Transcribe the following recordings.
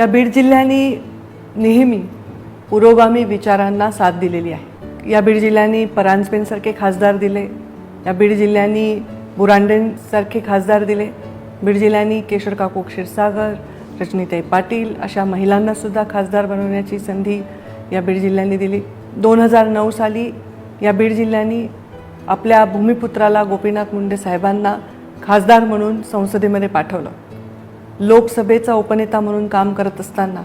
या बीड जिल्ह्याने नेहमी पुरोगामी विचारांना साथ दिलेली आहे. या बीड जिल्ह्याने परांजपेंसारखे खासदार दिले. या बीड जिल्ह्याने बुरांडेंसारखे खासदार दिले. बीड जिल्ह्याने केशर काकू क्षीरसागर रजनीताई पाटील अशा महिलांनासुद्धा खासदार बनवण्याची संधी या बीड जिल्ह्याने दिली. दोन हजार नऊ साली या बीड जिल्ह्याने आपल्या भूमिपुत्राला गोपीनाथ मुंडे साहेबांना खासदार म्हणून संसदेमध्ये पाठवलं. लोकसभेचा उपनेता म्हणून काम करत असताना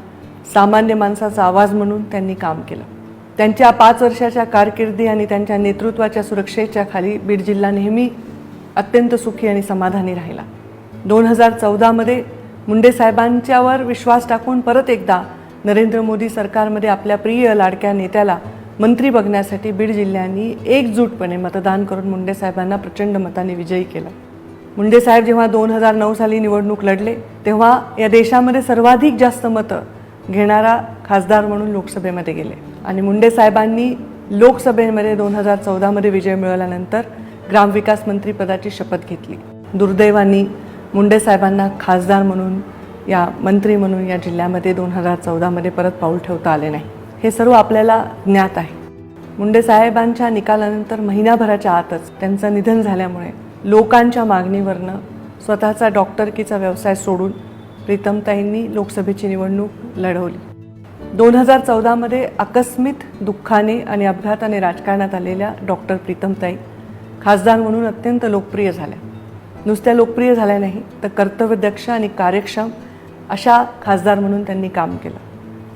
सामान्य माणसाचा आवाज म्हणून त्यांनी काम केलं. त्यांच्या पाच वर्षाच्या कारकिर्दी आणि त्यांच्या नेतृत्वाच्या सुरक्षेच्या खाली बीड जिल्हा नेहमी अत्यंत सुखी आणि समाधानी राहिला. दोन हजार चौदामध्ये मुंडे साहेबांच्यावर विश्वास टाकून परत एकदा नरेंद्र मोदी सरकारमध्ये आपल्या प्रिय लाडक्या नेत्याला मंत्री बघण्यासाठी बीड जिल्ह्यांनी एकजूटपणे मतदान करून मुंडे साहेबांना प्रचंड मताने विजयी केला. मुंडे साहेब जेव्हा दोन हजार नऊ साली निवडणूक लढले तेव्हा या देशामध्ये सर्वाधिक जास्त मतं घेणारा खासदार म्हणून लोकसभेमध्ये गेले. आणि मुंडे साहेबांनी लोकसभेमध्ये दोन हजार चौदामध्ये विजय मिळवल्यानंतर ग्रामविकास मंत्रीपदाची शपथ घेतली. दुर्दैवानी मुंडे साहेबांना खासदार म्हणून या मंत्री म्हणून या जिल्ह्यामध्ये दोन हजार चौदामध्ये परत पाऊल ठेवता आले नाही. हे सर्व आपल्याला ज्ञात आहे. मुंडे साहेबांच्या निकालानंतर महिनाभराच्या आतच त्यांचं निधन झाल्यामुळे लोकांच्या मागणीवरनं स्वतःचा डॉक्टरकीचा व्यवसाय सोडून प्रीतमताईंनी लोकसभेची निवडणूक लढवली. दोन हजार चौदामध्ये आकस्मित दुःखाने आणि अपघाताने राजकारणात आलेल्या डॉक्टर प्रीतमताई खासदार म्हणून अत्यंत लोकप्रिय झाल्या. नुसत्या लोकप्रिय झाल्या नाही तर कर्तव्यदक्ष आणि कार्यक्षम अशा खासदार म्हणून त्यांनी काम केलं.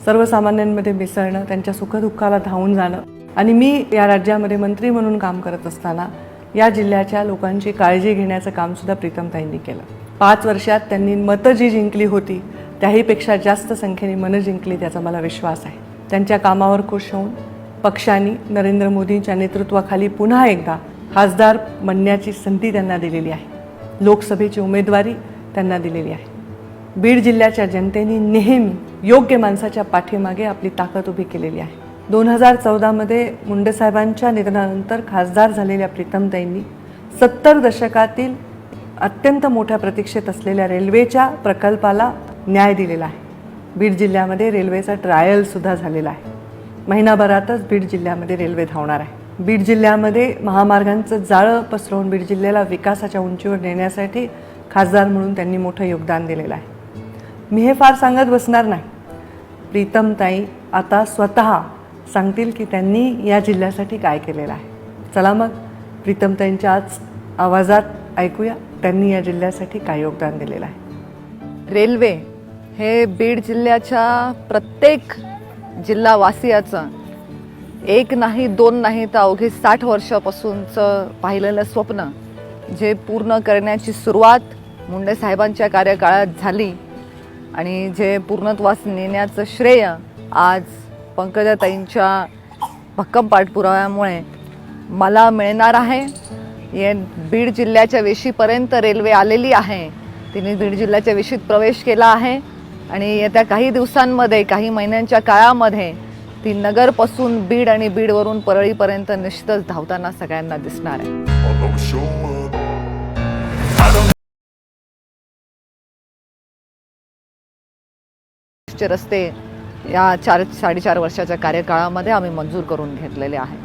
सर्वसामान्यांमध्ये मिसळणं त्यांच्या सुखदुःखाला धावून जाणं आणि मी या राज्यामध्ये मंत्री म्हणून काम करत असताना या जिल्ह्याच्या लोकांची काळजी घेण्याचं कामसुद्धा प्रीतमताईंनी केलं. पाच वर्षात त्यांनी मतं जी जिंकली होती त्याहीपेक्षा जास्त संख्येने मनं जिंकली त्याचा मला विश्वास आहे. त्यांच्या कामावर खुश होऊन पक्षाने नरेंद्र मोदींच्या नेतृत्वाखाली पुन्हा एकदा खासदार बनण्याची संधी त्यांना दिलेली आहे. लोकसभेची उमेदवारी त्यांना दिलेली आहे. बीड जिल्ह्याच्या जनतेने नेहमी योग्य माणसाच्या पाठीमागे आपली ताकद उभी केलेली आहे. दोन हजार चौदामध्ये मुंडेसाहेबांच्या निधनानंतर खासदार झालेल्या प्रीतमताईंनी सत्तर दशकातील अत्यंत मोठ्या प्रतीक्षेत असलेल्या रेल्वेच्या प्रकल्पाला न्याय दिलेला आहे. बीड जिल्ह्यामध्ये रेल्वेचा ट्रायलसुद्धा झालेला आहे. महिनाभरातच बीड जिल्ह्यामध्ये रेल्वे धावणार आहे. बीड जिल्ह्यामध्ये महामार्गांचं जाळं पसरवून बीड जिल्ह्याला विकासाच्या उंचीवर नेण्यासाठी खासदार म्हणून त्यांनी मोठं योगदान दिलेलं आहे. मी हे फार सांगत बसणार नाही. प्रीतमताई आता स्वतः सांगतील की त्यांनी या जिल्ह्यासाठी काय केलेलं आहे. चला मग प्रीतमताईंच्या आज आवाजात ऐकूया. त्यांनी या जिल्ह्यासाठी काय योगदान दिलेलं आहे. रेल्वे हे बीड जिल्ह्याच्या प्रत्येक जिल्हावासियाचं एक नाही दोन नाही तर अवघे साठ वर्षापासूनचं पाहिलेलं स्वप्न जे पूर्ण करण्याची सुरुवात मुंडे साहेबांच्या कार्यकाळात झाली आणि जे पूर्णत्वास नेण्याचं श्रेय आज पंकजाताईंच्या भक्कम पाठपुराव्यामुळे मला मिळणार आहे. ये बीड जिल्ह्याच्या वेशीपर्यंत रेल्वे आलेली आहे. तिने बीड जिल्ह्याच्या वेशीत प्रवेश केला आहे. आणि येत्या काही दिवसांमध्ये काही महिन्यांच्या काळामध्ये ती नगरपासून बीड आणि बीडवरून परळीपर्यंत निश्चितच धावताना सगळ्यांना दिसणार आहे. रस्ते या चार साडेचार वर्षाच्या कार्यकाळामध्ये आम्ही मंजूर करून घेतलेले आहे.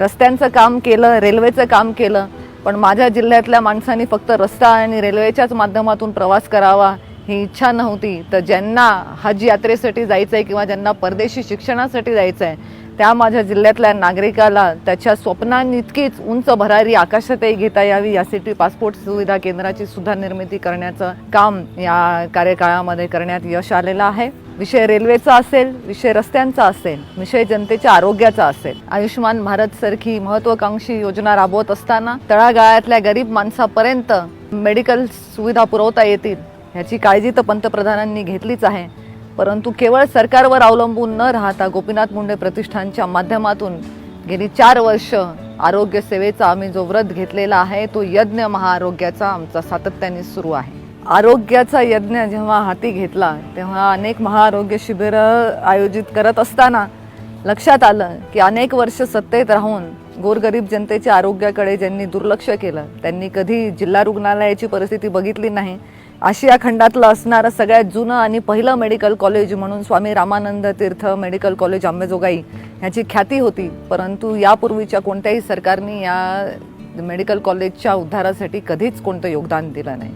रस्त्यांचं काम केलं रेल्वेचं काम केलं पण माझ्या जिल्ह्यातल्या माणसांनी फक्त रस्ता आणि रेल्वेच्याच माध्यमातून प्रवास करावा ही इच्छा नव्हती. तर ज्यांना हज यात्रेसाठी जायचं आहे किंवा ज्यांना परदेशी शिक्षणासाठी जायचं आहे त्या माझ्या जिल्ह्यातल्या नागरिकाला त्याच्या स्वप्नांइतकीच उंच भरारी आकाशातही घेता यावी यासाठी पासपोर्ट सुविधा केंद्राची सुद्धा निर्मिती करण्याचं काम या कार्यकाळामध्ये करण्यात यश आलेलं आहे. विषय रेल्वेचा असेल विषय रस्त्यांचा असेल विषय जनतेच्या आरोग्याचा असेल. आयुष्यमान भारत सारखी महत्वाकांक्षी योजना राबवत असताना तळागाळातल्या गरीब माणसापर्यंत मेडिकल सुविधा पुरवता येतील ह्याची काळजी तर पंतप्रधानांनी घेतलीच आहे. परंतु केवळ सरकारवर अवलंबून न राहता गोपीनाथ मुंडे प्रतिष्ठानच्या माध्यमातून गेली चार वर्ष आरोग्य सेवेचा आम्ही जो व्रत घेतलेला आहे तो यज्ञ महाआरोग्याचा आमचा सातत्याने सुरू आहे. आरोग्याचा यज्ञ जेव्हा हाती घेतला तेव्हा अनेक महाआरोग्य शिबिरं आयोजित करत असताना लक्षात आलं की अनेक वर्ष सत्तेत राहून गोरगरीब जनतेच्या आरोग्याकडे ज्यांनी दुर्लक्ष केलं त्यांनी कधी जिल्हा रुग्णालयाची परिस्थिती बघितली नाही आशिया खंडातलं असणारं सगळ्यात जुनं आणि पहिलं मेडिकल कॉलेज म्हणून स्वामी रामानंद तीर्थ मेडिकल कॉलेज अंबेजोगाई ह्याची ख्याती होती. परंतु यापूर्वीच्या कोणत्याही सरकारने या मेडिकल कॉलेजच्या उद्धारासाठी कधीच कोणतं योगदान दिलं नाही.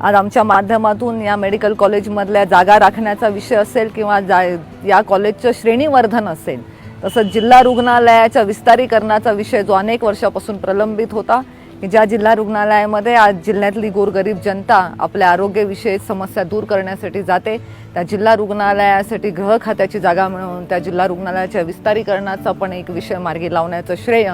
आज आमच्या माध्यमातून या मेडिकल कॉलेजमधल्या जागा राखण्याचा विषय असेल किंवा जा या कॉलेजचं श्रेणीवर्धन असेल तसंच जिल्हा रुग्णालयाच्या विस्तारीकरणाचा विषय जो अनेक वर्षापासून प्रलंबित होता ज्या जिल्हा रुग्णालयामध्ये आज जिल्ह्यातली गोरगरीब जनता आपल्या आरोग्यविषयक समस्या दूर करण्यासाठी जाते त्या जिल्हा रुग्णालयासाठी गृह खात्याची जागा मिळवून त्या जिल्हा रुग्णालयाच्या विस्तारीकरणाचा पण एक विषय मार्गी लावण्याचं श्रेय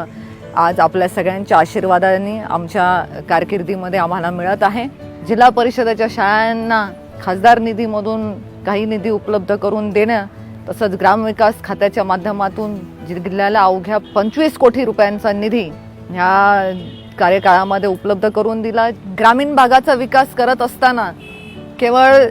आज आपल्या सगळ्यांच्या आशीर्वादाने आमच्या कारकिर्दीमध्ये आम्हाला मिळत आहे. जिल्हा परिषदेच्या शाळांना खासदार निधीमधून काही निधी उपलब्ध करून देणं तसंच ग्रामविकास खात्याच्या माध्यमातून जिल्ह्याला अवघ्या पंचवीस कोटी रुपयांचा निधी ह्या कार्यकाळामध्ये उपलब्ध करून दिला. ग्रामीण भागाचा विकास करत असताना केवळ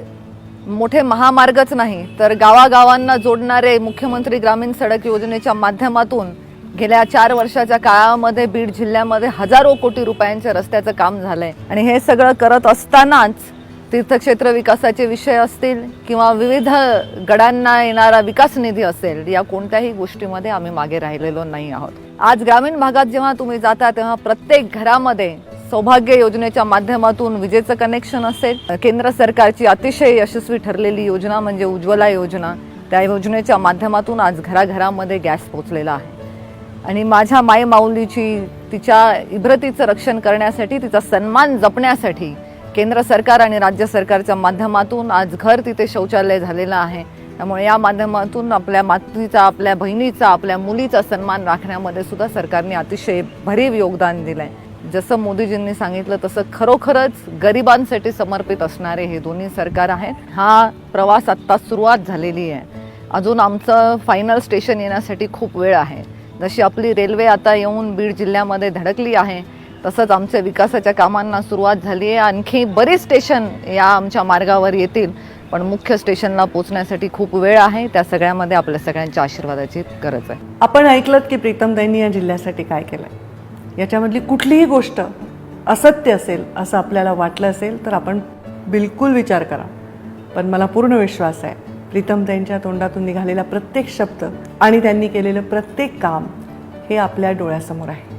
मोठे महामार्गच नाही तर गावागावांना जोडणारे मुख्यमंत्री ग्रामीण सडक योजनेच्या माध्यमातून गेल्या चार वर्षाच्या काळामध्ये बीड जिल्ह्यामध्ये हजारो कोटी रुपयांच्या रस्त्याचं काम झालंय. आणि हे सगळं करत असतानाच तीर्थक्षेत्र विकासाचे विषय असतील किंवा विविध गडांना येणारा विकास निधी असेल या कोणत्याही गोष्टीमध्ये आम्ही मागे राहिलेलो नाही आहोत. आज ग्रामीण भागात जेव्हा तुम्ही जाता तेव्हा प्रत्येक घरामध्ये सौभाग्य योजनेच्या माध्यमातून विजेचं कनेक्शन असेल. केंद्र सरकारची अतिशय यशस्वी ठरलेली योजना म्हणजे उज्ज्वला योजना. त्या योजनेच्या माध्यमातून आज घराघरामध्ये गॅस पोचलेला आहे. आणि माझ्या माई माऊलीची तिच्या इब्रतीचं रक्षण करण्यासाठी तिचा सन्मान जपण्यासाठी केंद्र सरकार आणि राज्य सरकारच्या माध्यमातून आज घर तिथे शौचालय झालेलं आहे. त्यामुळे या माध्यमातून आपल्या मातीचा आपल्या बहिणीचा आपल्या मुलीचा सन्मान राखण्यामध्ये सुद्धा सरकारने अतिशय भरीव योगदान दिलं आहे जसं मोदीजींनी सांगितलं तसं खरोखरच गरिबांसाठी समर्पित असणारे हे दोन्ही सरकार आहेत. हा प्रवास आत्ता सुरुवात झालेली आहे. अजून आमचं फायनल स्टेशन येण्यासाठी खूप वेळ आहे. जशी आपली रेल्वे आता येऊन बीड जिल्ह्यामध्ये धडकली आहे तसंच आमच्या विकासाच्या कामांना सुरुवात झाली आहे. आणखी बरीच स्टेशन या आमच्या मार्गावर येतील. पण मुख्य स्टेशनला पोहोचण्यासाठी खूप वेळ आहे. त्या सगळ्यामध्ये आपल्या सगळ्यांच्या आशीर्वादाची गरज आहे. आपण ऐकलं की प्रीतमताईंनी या जिल्ह्यासाठी काय केलंय? याच्यामधली कुठलीही गोष्ट असत्य असेल असं आपल्याला वाटलं असेल तर आपण बिलकुल विचार करा. पण मला पूर्ण विश्वास आहे प्रीतमताईंच्या तोंडातून निघालेला प्रत्येक शब्द आणि त्यांनी केलेलं प्रत्येक काम हे आपल्या डोळ्यासमोर आहे.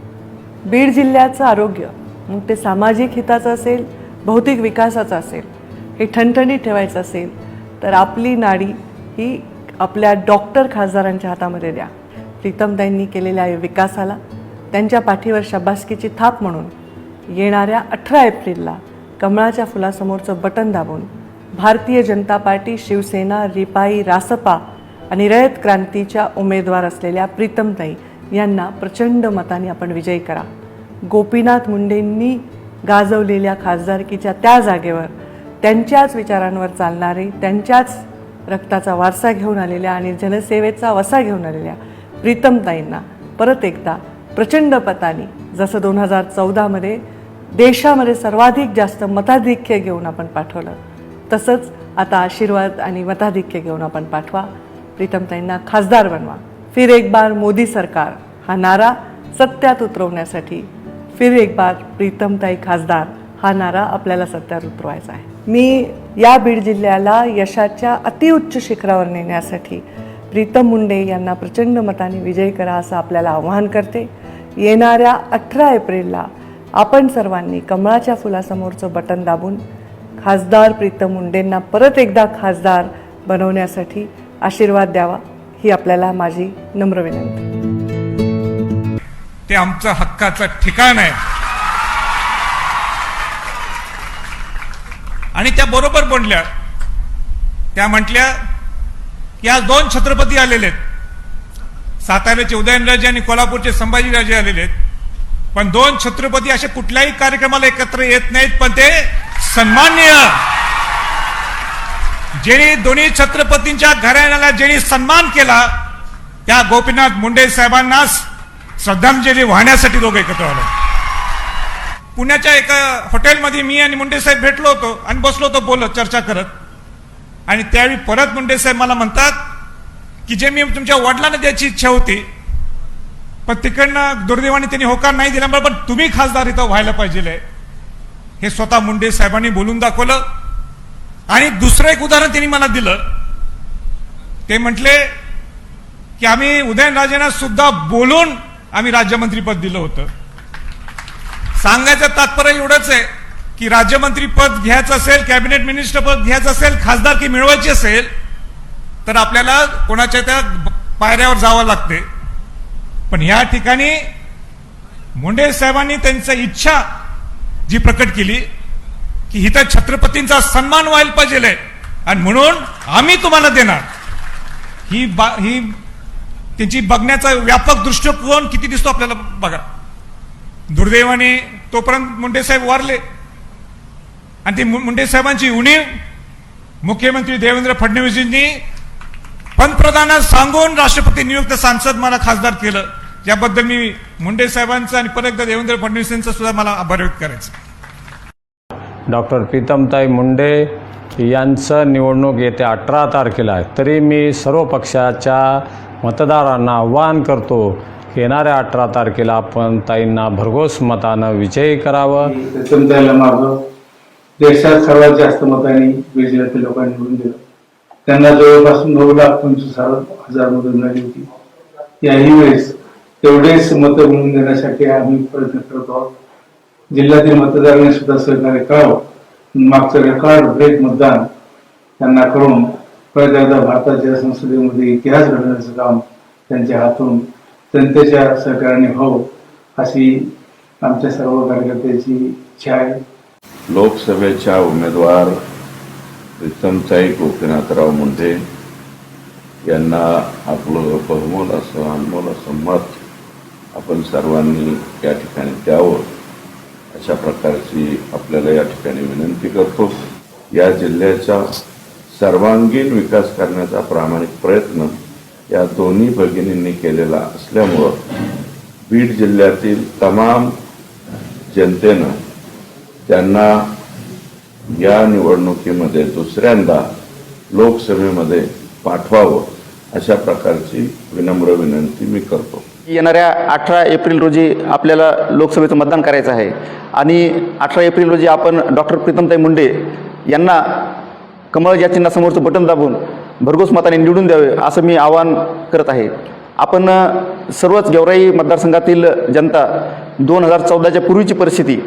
बीड जिल्ह्याचं आरोग्य मग ते सामाजिक हिताचं असेल भौतिक विकासाचं असेल हे ठणठणीत ठेवायचं असेल तर आपली नाडी ही आपल्या डॉक्टर खासदारांच्या हातामध्ये द्या. प्रीतमताईंनी केलेल्या विकासाला त्यांच्या पाठीवर शब्बासकीची थाप म्हणून येणाऱ्या अठरा एप्रिलला कमळाच्या फुलासमोरचं बटन दाबून भारतीय जनता पार्टी शिवसेना रिपाई रासपा आणि रयत क्रांतीच्या उमेदवार असलेल्या प्रीतमताई यांना प्रचंड मताने आपण विजयी करा. गोपीनाथ मुंडेंनी गाजवलेल्या खासदारकीच्या त्या जागेवर त्यांच्याच विचारांवर चालणारे त्यांच्याच रक्ताचा वारसा घेऊन आलेल्या आणि जनसेवेचा वसा घेऊन आलेल्या प्रीतमताईंना परत एकदा प्रचंड पतानी जसं दोन हजार चौदामध्ये देशामध्ये सर्वाधिक जास्त मताधिक्य घेऊन आपण पाठवलं तसंच आता आशीर्वाद आणि मताधिक्य घेऊन आपण पाठवा. प्रीतमताईंना खासदार बनवा. फिर एक बार मोदी सरकार हा नारा सत्यात उतरवण्यासाठी फिर एक बार प्रीतमताई खासदार हा नारा आपल्याला सत्यात उतरवायचा आहे. मी या बीड जिल्ह्याला यशाच्या अतिउच्च शिखरावर नेण्यासाठी प्रीतम मुंडे यांना प्रचंड मताने विजय करा असं आपल्याला आवाहन करते. येणाऱ्या अठरा एप्रिलला आपण सर्वांनी कमळाच्या फुलासमोरचं बटन दाबून खासदार प्रीतम मुंडेंना परत एकदा खासदार बनवण्यासाठी आशीर्वाद द्यावा ही आपल्याला माझी नम्र विनंती. ते आमचं हक्काचं ठिकाण आहे. आणि त्या बरोबर बोलल्या त्या म्हटल्या की आज दोन छत्रपती आलेले आहेत. साताऱ्याचे उदयनराजे आणि कोल्हापूरचे संभाजीराजे आलेले आहेत. पण दोन छत्रपती असे कुठल्याही कार्यक्रमाला एकत्र येत नाहीत पण ते सन्माननीय. ज्यांनी दोन्ही छत्रपतींच्या घराण्याला ज्यांनी सन्मान केला त्या गोपीनाथ मुंडे साहेबांना श्रद्धांजली वाहण्यासाठी लोक एकत्र आलो. पुण्याच्या एका हॉटेलमध्ये मी आणि मुंडे साहेब भेटलो होतो आणि बसलो होतो बोलत चर्चा करत. आणि त्यावेळी परत मुंडे साहेब मला म्हणतात की जे मी तुमच्या वडिलांना द्यायची इच्छा होती पण तिकडनं दुर्दैवाने त्यांनी होकार नाही दिल्यामुळे पण तुम्ही खासदार इथं व्हायला पाहिजे हे स्वतः मुंडे साहेबांनी बोलून दाखवलं. आणि दुसरं एक उदाहरण त्यांनी मला दिलं. ते म्हटले की आम्ही उदयनराजेंना सुद्धा बोलून आम्ही राज्यमंत्रीपद दिलं होतं. सांगायचं तात्पर्य एवढंच आहे की राज्यमंत्री पद घ्यायचं असेल कॅबिनेट मिनिस्टर पद घ्यायचं असेल खासदारकी मिळवायची असेल तर आपल्याला कोणाच्या त्या पायऱ्यावर जावं लागते. पण या ठिकाणी मुंडे साहेबांनी त्यांची इच्छा जी प्रकट केली की इथं छत्रपतींचा सन्मान व्हायला पाहिजे. आणि म्हणून आम्ही तुम्हाला देणार. ही बा ही त्यांची बघण्याचा व्यापक दृष्टिकोन किती दिसतो आपल्याला बघा. दुर्दैवाने तोपर्यंत मुंडे साहेब वारले. आणि ती मु- मुंडे साहेबांची उणीव मुख्यमंत्री देवेंद्र फडणवीसजींनी पंतप्रधानांना सांगून राष्ट्रपती नियुक्त सांसद मला खासदार केलं. याबद्दल मी मुंडे साहेबांचं आणि परत एकदा देवेंद्र फडणवीस यांचं सुद्धा मला आभार व्यक्त करायचं. डॉक्टर प्रीतमताई मुंडे यांचं निवडणूक येत्या अठरा तारखेला आहे. तरी मी सर्व पक्षाच्या मतदारांना आवाहन करतो येणाऱ्या अठरा तारखेला आपण ताईंना भरघोस मतानं विजयी करावं. त्यातून त्याला देशात सर्वात जास्त मतांनी विजयातील लोकांनी निवडून दिलं. त्यांना जवळपास नऊ लाख पंचवीस हजार मतं मिळाली होती. याही वेळेस तेवढेच मतं मिळवून देण्यासाठी आम्ही प्रयत्न करत आहोत. जिल्ह्यातील मतदारांनी सुद्धा सहकार्य करावं. मागचं रेकॉर्ड ब्रेक मतदान त्यांना करून परत भारताच्या संसदेमध्ये इतिहास घडवण्याचं काम त्यांच्या हातून जनतेच्या सहकार्याने व्हावं अशी आमच्या सर्व कार्यकर्त्यांची इच्छा आहे. लोकसभेच्या उमेदवार प्रीतमताई गोपीनाथराव मुंडे यांना आपलं बहुमोल असं अनमोल असं मत आपण सर्वांनी या ठिकाणी द्यावं. अशा प्रकारची आपल्याला या ठिकाणी विनंती करतो. या जिल्ह्याचा सर्वांगीण विकास करण्याचा प्रामाणिक प्रयत्न या दोन्ही भगिनींनी केलेला असल्यामुळं बीड जिल्ह्यातील तमाम जनतेनं त्यांना या निवडणुकीमध्ये दुसऱ्यांदा लोकसभेमध्ये पाठवावं अशा प्रकारची विनम्र विनंती मी करतो. येणाऱ्या अठरा एप्रिल रोजी आपल्याला लोकसभेचं मतदान करायचं आहे आणि अठरा एप्रिल रोजी आपण डॉक्टर प्रीतमताई मुंडे यांना कमळ या चिन्हासमोरचं बटन दाबून भरघोस मताने निवडून द्यावे असं मी आवाहन करत आहे. आपण सर्वच गेवराई मतदारसंघातील जनता दोन हजार चौदाच्या पूर्वीची परिस्थिती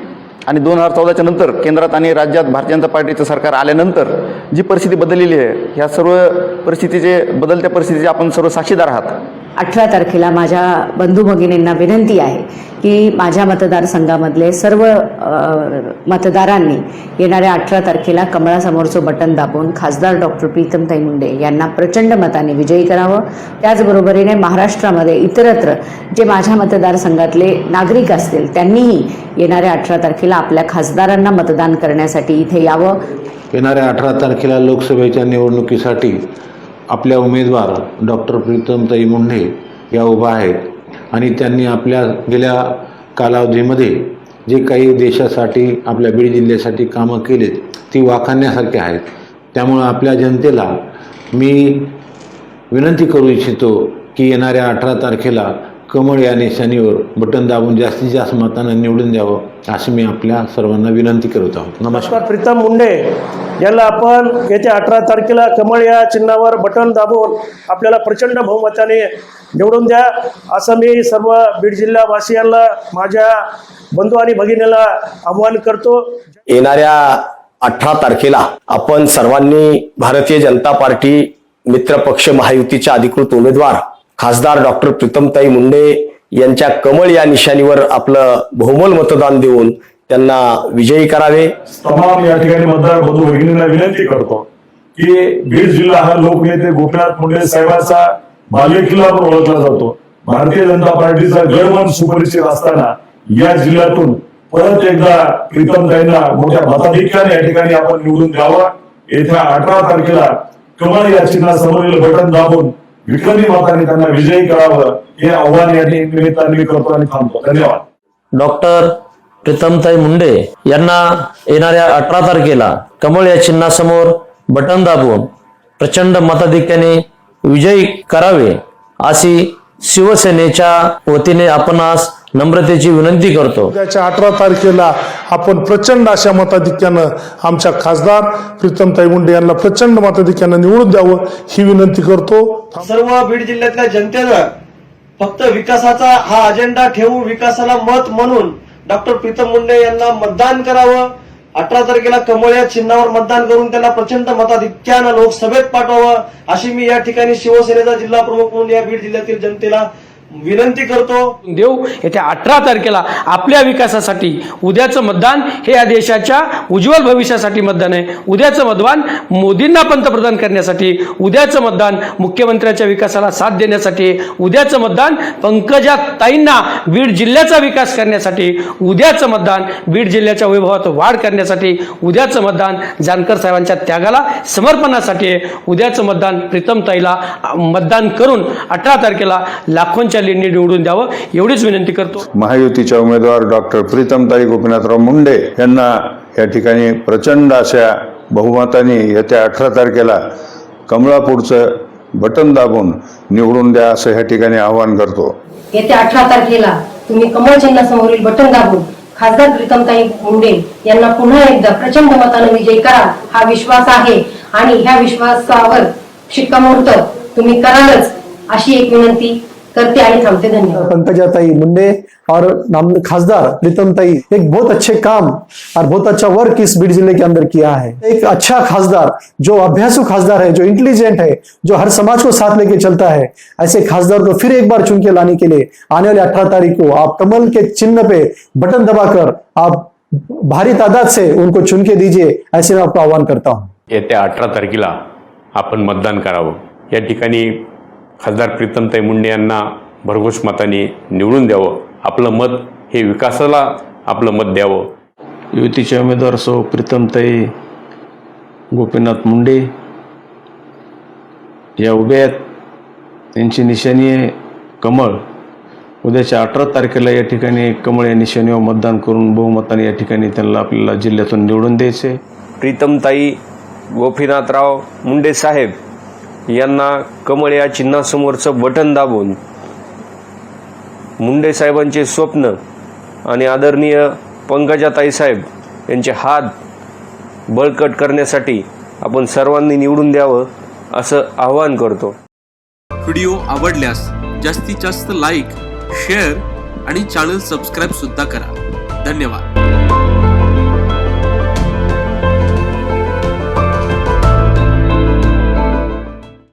आणि दोन हजार चौदाच्या नंतर केंद्रात आणि राज्यात भारतीय जनता पार्टीचं सरकार आल्यानंतर जी परिस्थिती बदललेली आहे ह्या सर्व परिस्थितीचे बदलत्या परिस्थितीचे आपण सर्व साक्षीदार आहात. अठरा तारखेला माझ्या बंधू भगिनींना विनंती आहे की माझ्या मतदारसंघामधले सर्व मतदारांनी येणाऱ्या अठरा तारखेला कमळासमोरचं बटन दाबून खासदार डॉक्टर प्रीतमताई मुंडे यांना प्रचंड मताने विजयी करावं. त्याचबरोबरीने महाराष्ट्रामध्ये इतरत्र जे माझ्या मतदारसंघातले नागरिक असतील त्यांनीही येणाऱ्या अठरा तारखेला आपल्या खासदारांना मतदान करण्यासाठी इथे यावं. येणाऱ्या अठरा तारखेला लोकसभेच्या निवडणुकीसाठी आपल्या उमेदवार डॉक्टर प्रीतमताई मुंढे या उभा आहेत. आणि त्यांनी आपल्या गेल्या कालावधीमध्ये जे काही देशासाठी आपल्या बीड जिल्ह्यासाठी कामं केलीत ती वाखाणण्यासारखी आहेत. त्यामुळं आपल्या जनतेला मी विनंती करू इच्छितो की येणाऱ्या अठरा तारखेला कमळ या निशाणीवर बटन दाबून जास्तीत जास्त मतांना निवडून द्यावं अशी मी आपल्या सर्वांना विनंती करत आहोत. नमस्कार. प्रीतम मुंडे. यांना आपण येत्या अठरा तारखेला कमळ या चिन्हावर बटन दाबून आपल्याला प्रचंड बहुमताने निवडून द्या असं मी सर्व बीड जिल्हावासियांना माझ्या बंधू आणि भगिनीला आव्हान करतो. येणाऱ्या अठरा तारखेला आपण सर्वांनी भारतीय जनता पार्टी मित्र पक्ष महायुतीच्या अधिकृत उमेदवार खासदार डॉक्टर प्रीतमताई मुंडे यांच्या कमळ या निशाणीवर आपलं बहुमोल मतदान देऊन त्यांना विजयी करावे. तमाम या ठिकाणी मतदार बंधू भगिनींना विनंती करतो की बीड जिल्हा हा लोकनेते गोपीनाथ मुंडे साहेबांचा बालेकिल्ला म्हणून ओळखला जातो. भारतीय जनता पार्टीचा गडमन सुपरिचित असताना या जिल्ह्यातून परत एकदा प्रीतमताईंना मोठ्या मताधिक्याने या ठिकाणी आपण निवडून द्यावा. येत्या अठरा तारखेला कमळ या चिन्हासमोरील बटन दाबून विक्रमी मताने त्यांना विजयी करावं हे आव्हान या निमित्ताने मी करतो आणि थांबतो. धन्यवाद. डॉक्टर प्रीतमताई मुंडे यांना येणाऱ्या अठरा तारखेला कमळ या चिन्हासमोर बटन दाबून प्रचंड मताधिक्याने विजयी करावे अशी शिवसेनेच्या वतीने आपणास नम्रतेची विनंती करतो. उद्याच्या अठरा तारखेला आपण प्रचंड अशा मताधिक्यानं आमच्या खासदार प्रीतमताई मुंडे यांना प्रचंड मताधिक्यानं निवडून द्यावं ही विनंती करतो. सर्व बीड जिल्ह्यातल्या जनतेनं फक्त विकासाचा हा अजेंडा ठेवून विकासाला मत म्हणून डॉक्टर प्रीतम मुंडे यांना मतदान करावं. अठरा तारखेला कमळ या चिन्हावर मतदान करून त्यांना प्रचंड मताधिक्यानं लोकसभेत पाठवावं अशी मी या ठिकाणी शिवसेनेचा जिल्हा प्रमुख म्हणून या बीड जिल्ह्यातील जनतेला विनंती करतो. देऊ. येत्या अठरा तारखेला आपल्या विकासासाठी उद्याचं मतदान हे या देशाच्या उज्ज्वल भविष्यासाठी मतदान आहे. उद्याचं मतदान मोदींना पंतप्रधान करण्यासाठी उद्याचं मतदान मुख्यमंत्र्याच्या विकासाला साथ देण्यासाठी उद्याचं मतदान पंकजा ताईंना बीड जिल्ह्याचा विकास करण्यासाठी उद्याचं मतदान बीड जिल्ह्याच्या वैभवात वाढ करण्यासाठी उद्याचं मतदान जानकर साहेबांच्या त्यागाला समर्पणासाठी आहे. उद्याचं मतदान प्रीतम ताईला मतदान करून अठरा तारखेला लाखोंच्या लीडनी निवडून द्यावं एवढीच विनंती करतो. महायुतीच्या उमेदवार डॉक्टर प्रीतमताई गोपीनाथराव मुंडे यांना या ठिकाणी प्रचंड अशा बहुमताने येत्या अठरा तारखेला कमळापूरचं बटन दाबून निवडून द्या असं या ठिकाणी आवाहन करतो. येत्या अठरा तारखेला तुम्ही कमळ चिन्हासमोरील बटन दाबून खासदार प्रीतमताई मुंडे यांना पुन्हा एकदा प्रचंड मतानं विजयी करा. हा विश्वास आहे आणि ह्या विश्वासावर शिक्कामोर्तब तुम्ही करालच अशी एक विनंती करते आणि थांबते धन्यवाद। पंकजाताई मुंडे और नाम खासदार प्रीतमताई एक बहुत अच्छे काम और बहुत अच्छा वर्क इस बीड ज़िले के अंदर किया है। एक अच्छा खासदार जो अभ्यासु खासदार है जो इंटेलिजेंट है जो हर समाज को साथ लेके चलता है ऐसे खासदार को फिर एक बार चुन के लाने के लिए आने वाले अठारह तारीख को आप कमल के चिन्ह पे बटन दबाकर आप भारी तादाद से उनको चुन के दीजिए ऐसे मैं आपको आह्वान करता हूँ। येत्या अठरा तारखेला आपण मतदान करावं. या ठिकाणी खासदार प्रीतमताई मुंडे यांना भरघोस मताने निवडून द्यावं. आपलं मत हे विकासाला आपलं मत द्यावं. युतीचे उमेदवार सो प्रीतमताई गोपीनाथ मुंडे या उभ्या आहेत. त्यांची निशाणी आहे कमळ. उद्याच्या अठरा तारखेला या ठिकाणी कमळ या निशाणीवर मतदान करून बहुमताने या ठिकाणी त्यांना आपल्याला जिल्ह्यातून निवडून द्यायचे. प्रीतमताई गोपीनाथराव मुंडे साहेब यांना कमळ या चिन्हासमोरचं बटन दाबून मुंडे साहेबांचे स्वप्न आणि आदरणीय पंकजाताई साहेब यांचे हात बळकट करण्यासाठी आपण सर्वांनी निवडून द्यावं असं आवाहन करतो. व्हिडिओ आवडल्यास जास्तीत जास्त लाईक शेअर आणि चॅनल सबस्क्राईब सुद्धा करा. धन्यवाद.